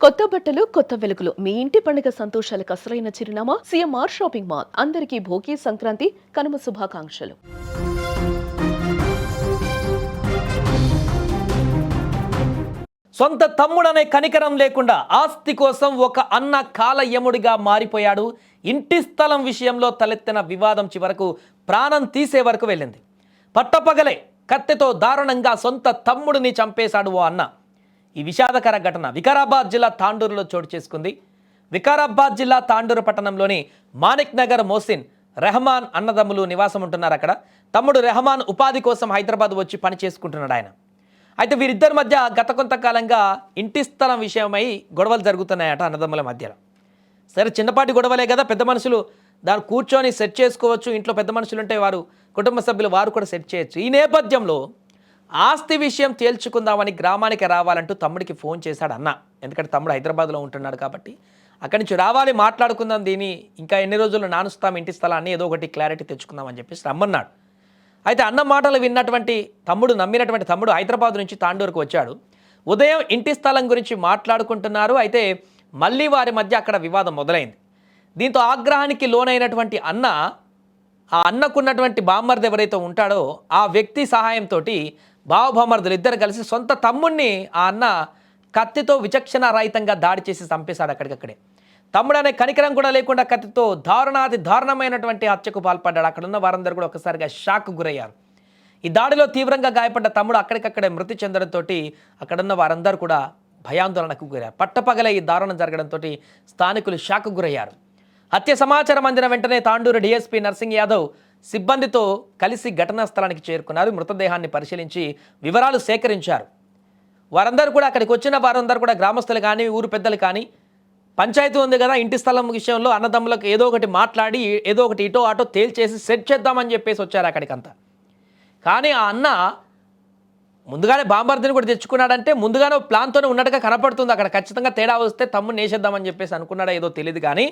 కొత్త బట్టలు కొత్త వెలుగులు. మీ ఇంటి పండుగ సంతోషాలకు అసలైన చిరునామా? CMR shopping mall. అందరికీ భోగి సంక్రాంతి కనుమ శుభాకాంక్షలు. సొంత తమ్ముడనే కనికరం లేకుండా ఆస్తి కోసం ఒక అన్న కాలయముడిగా మారిపోయాడు. ఇంటి స్థలం విషయంలో తలెత్తిన వివాదం చివరకు ప్రాణం తీసే వరకు వెళ్ళింది. పట్టపగలే కత్తెతో దారుణంగా సొంత తమ్ముడిని చంపేశాడు ఓ అన్న. ఈ విషాదకర ఘటన వికారాబాద్ జిల్లా తాండూరులో చోటు చేసుకుంది. వికారాబాద్ జిల్లా తాండూరు పట్టణంలోని మాణిక్ నగర్ మోసిన్ రెహమాన్ అన్నదమ్ములు నివాసం ఉంటున్నారు అక్కడ. తమ్ముడు రెహమాన్ ఉపాధి కోసం హైదరాబాద్ వచ్చి పని చేసుకుంటున్నాడు ఆయన. అయితే వీరిద్దరి మధ్య గత కొంతకాలంగా ఇంటి స్థలం విషయమై గొడవలు జరుగుతున్నాయట అన్నదమ్ముల మధ్యలో. సరే చిన్నపాటి గొడవలే కదా పెద్ద మనుషులు దాన్ని కూర్చొని సెట్ చేసుకోవచ్చు ఇంట్లో పెద్ద మనుషులు ఉంటే వారు కుటుంబ సభ్యులు వారు కూడా సెట్ చేయొచ్చు. ఈ నేపథ్యంలో ఆస్తి విషయం తేల్చుకుందామని గ్రామానికి రావాలంటూ తమ్ముడికి ఫోన్ చేశాడు అన్న. ఎందుకంటే తమ్ముడు హైదరాబాద్లో ఉంటున్నాడు కాబట్టి. అక్కడి నుంచి రావాలి మాట్లాడుకుందాం దీన్ని ఇంకా ఎన్ని రోజులు నానుస్తాం ఇంటి స్థలాన్ని ఏదో ఒకటి క్లారిటీ తెచ్చుకుందాం అని చెప్పేసి రమ్మన్నాడు. అయితే అన్న మాటలు విన్నటువంటి తమ్ముడు నమ్మినటువంటి తమ్ముడు హైదరాబాద్ నుంచి తాండూరుకు వచ్చాడు. ఉదయం ఇంటి స్థలం గురించి మాట్లాడుకుంటున్నారు. అయితే మళ్ళీ వారి మధ్య అక్కడ వివాదం మొదలైంది. దీంతో ఆగ్రహానికి లోనైనటువంటి అన్న ఆ అన్నకున్నటువంటి బామ్మర్ది ఎవరైతే ఉంటాడో ఆ వ్యక్తి సహాయంతో బావబామ్మర్దులు ఇద్దరు కలిసి సొంత తమ్ముణ్ణి ఆ అన్న కత్తితో విచక్షణ రహితంగా దాడి చేసి చంపేశాడు అక్కడికక్కడే. తమ్ముడు అనే కనికరం కూడా లేకుండా కత్తితో దారుణాది దారుణమైనటువంటి హత్యకు పాల్పడ్డాడు. అక్కడున్న వారందరూ కూడా ఒక్కసారిగా షాక్ గురయ్యారు. ఈ దాడిలో తీవ్రంగా గాయపడ్డ తమ్ముడు అక్కడికక్కడే మృతి చెందడంతో అక్కడున్న వారందరూ కూడా భయాందోళనకు గురయ్యారు. పట్టపగల ఈ దారుణం జరగడంతో స్థానికులు షాక్ గురయ్యారు. హత్య సమాచారం అందిన వెంటనే తాండూరు డీఎస్పీ నర్సింగ్ యాదవ్ సిబ్బందితో కలిసి ఘటనా స్థలానికి చేరుకున్నారు. మృతదేహాన్ని పరిశీలించి వివరాలు సేకరించారు. వారందరూ కూడా అక్కడికి వచ్చిన వారందరూ కూడా గ్రామస్తులు కానీ ఊరు పెద్దలు కానీ పంచాయతీ ఉంది కదా ఇంటి స్థలం విషయంలో అన్నదమ్ములకు ఏదో ఒకటి మాట్లాడి ఏదో ఒకటి ఇటో అటో తేల్చేసి సెట్ చేద్దామని చెప్పేసి వచ్చారు అక్కడికంతా. కానీ ఆ అన్న ముందుగానే బాంబర్దిని కూడా తెచ్చుకున్నాడంటే ముందుగానే ప్లాన్తోనే ఉన్నట్టుగా కనపడుతుంది. అక్కడ ఖచ్చితంగా తేడా వస్తే తమ్ముడు వేసేద్దామని చెప్పేసి అనుకున్నాడా ఏదో తెలియదు కానీ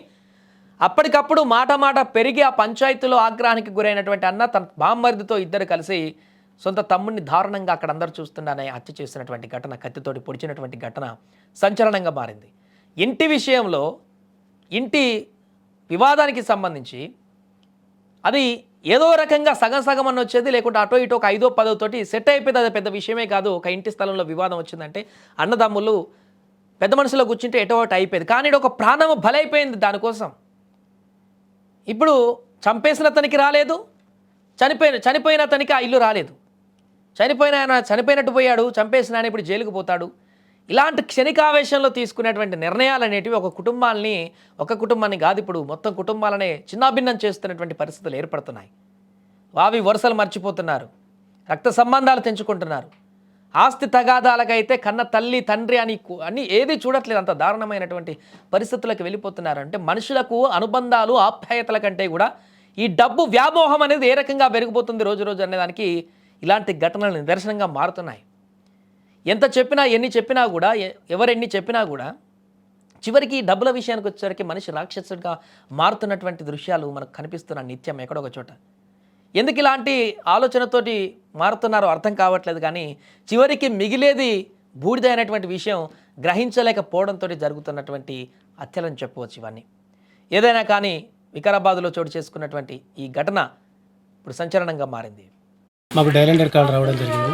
అప్పటికప్పుడు మాట మాట పెరిగి ఆ పంచాయతీలో ఆగ్రహానికి గురైనటువంటి అన్న తన బాంబర్దితో ఇద్దరు కలిసి సొంత తమ్ముడిని దారుణంగా అక్కడ అందరూ చూస్తుండనే హత్య చేసినటువంటి ఘటన కత్తితోటి పొడిచినటువంటి ఘటన సంచలనంగా మారింది. ఇంటి విషయంలో ఇంటి వివాదానికి సంబంధించి అది ఏదో రకంగా సగం సగం అని వచ్చేది లేకుంటే అటో ఇటో ఒక ఐదో పదో తోటి సెట్ అయిపోయింది. అది పెద్ద విషయమే కాదు. ఒక ఇంటి స్థలంలో వివాదం వచ్చిందంటే అన్నదమ్ములు పెద్ద మనుషులో కూర్చుంటే ఎటో ఒకటి అయిపోయింది. కానీ ఈడ ఒక ప్రాణము బలైపోయింది దానికోసం. ఇప్పుడు చంపేసిన అతనికి రాలేదు చనిపోయిన చనిపోయిన అతనికి ఆ ఇల్లు రాలేదు. చనిపోయిన ఆయన చనిపోయినట్టు పోయాడు చంపేసిన ఆయన ఇప్పుడు జైలుకు పోతాడు. ఇలాంటి క్షణికావేశంలో తీసుకునేటువంటి నిర్ణయాలు అనేటివి ఒక కుటుంబాలని ఒక కుటుంబాన్ని కాదు ఇప్పుడు మొత్తం కుటుంబాలనే చిన్నాభిన్నం చేస్తున్నటువంటి పరిస్థితులు ఏర్పడుతున్నాయి. వావి వరుసలు మర్చిపోతున్నారు. రక్త సంబంధాలు తెంచుకుంటున్నారు. ఆస్తి తగాదాలకైతే కన్న తల్లి తండ్రి అని అని ఏది చూడట్లేదు. అంత దారుణమైనటువంటి పరిస్థితులకు వెళ్ళిపోతున్నారు. అంటే మనుషులకు అనుబంధాలు ఆప్యాయతల కంటే కూడా ఈ డబ్బు వ్యామోహం అనేది ఏ రకంగా పెరిగిపోతుంది రోజు రోజు అనేదానికి ఇలాంటి ఘటనలు నిదర్శనంగా మారుతున్నాయి. ఎంత చెప్పినా ఎన్ని చెప్పినా కూడా ఎవరెన్ని చెప్పినా కూడా చివరికి డబ్బుల విషయానికి వచ్చేసరికి మనిషి రాక్షసుడిగా మారుతున్నటువంటి దృశ్యాలు మనకు కనిపిస్తున్న నిత్యం ఎక్కడో ఒక చోట. ఎందుకు ఇలాంటి ఆలోచనతోటి మారుతున్నారో అర్థం కావట్లేదు కానీ చివరికి మిగిలేది బూడిదైనటువంటి విషయం గ్రహించలేకపోవడంతో జరుగుతున్నటువంటి హత్యలని చెప్పవచ్చు ఇవన్నీ. ఏదైనా కానీ వికారాబాద్లో చోటు చేసుకున్నటువంటి ఈ ఘటన ఇప్పుడు సంచలనంగా మారింది. మాకు డైలెండర్ కాల్ రావడం జరిగింది.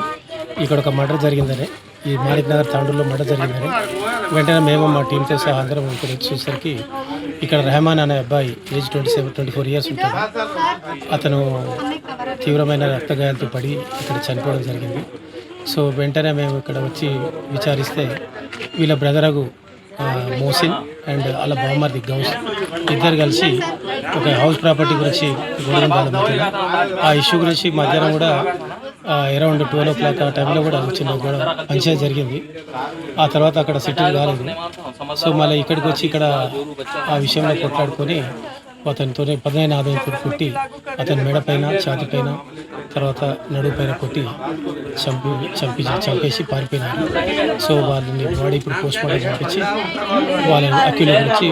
ఇక్కడ ఒక మర్డర్ జరిగిందని ఈ మాణిక్ నగర్ తాండూరులో మర్డర్ జరిగిందని. వెంటనే మేము మా టీంతో సహా అందరం ఇక్కడ వచ్చేసరికి ఇక్కడ రెహమాన్ అనే అబ్బాయి age twenty seven twenty four years ఉంటాడు. అతను తీవ్రమైన రక్తగాయాలతో పడి ఇక్కడ చనిపోవడం జరిగింది. సో వెంటనే మేము ఇక్కడ వచ్చి విచారిస్తే వీళ్ళ బ్రదరగు మోసిన్ అండ్ అలా బామ్మర్ది గౌస్ ఇద్దరు కలిసి ఒక హౌస్ ప్రాపర్టీ గురించి గొడవ ఆ ఇష్యూ గురించి మధ్యాహ్నం కూడా అరౌండ్ ట్వెల్వ్ ఓ క్లాక్ ఆ టైంలో కూడా చిన్న గొడవ పంచాయతీ జరిగింది. ఆ తర్వాత అక్కడ సెటిల్ కాలేదు సో మళ్ళీ ఇక్కడికి వచ్చి ఇక్కడ ఆ విషయంలో కొట్లాడుకొని అతనితో పదైన ఆదాయంతో కొట్టి అతని మెడ పైన ఛాతి పైన తర్వాత నడువు పైన కొట్టి చంపి చంపి చంపేసి పారిపోయినారు. సో వాళ్ళని బాడీ ఇప్పుడు పోస్ట్ మార్టం చంపించి వాళ్ళని అక్యూలో గురించి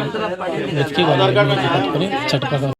వెతికి వాళ్ళని పట్టుకొని చట్టప్రకారం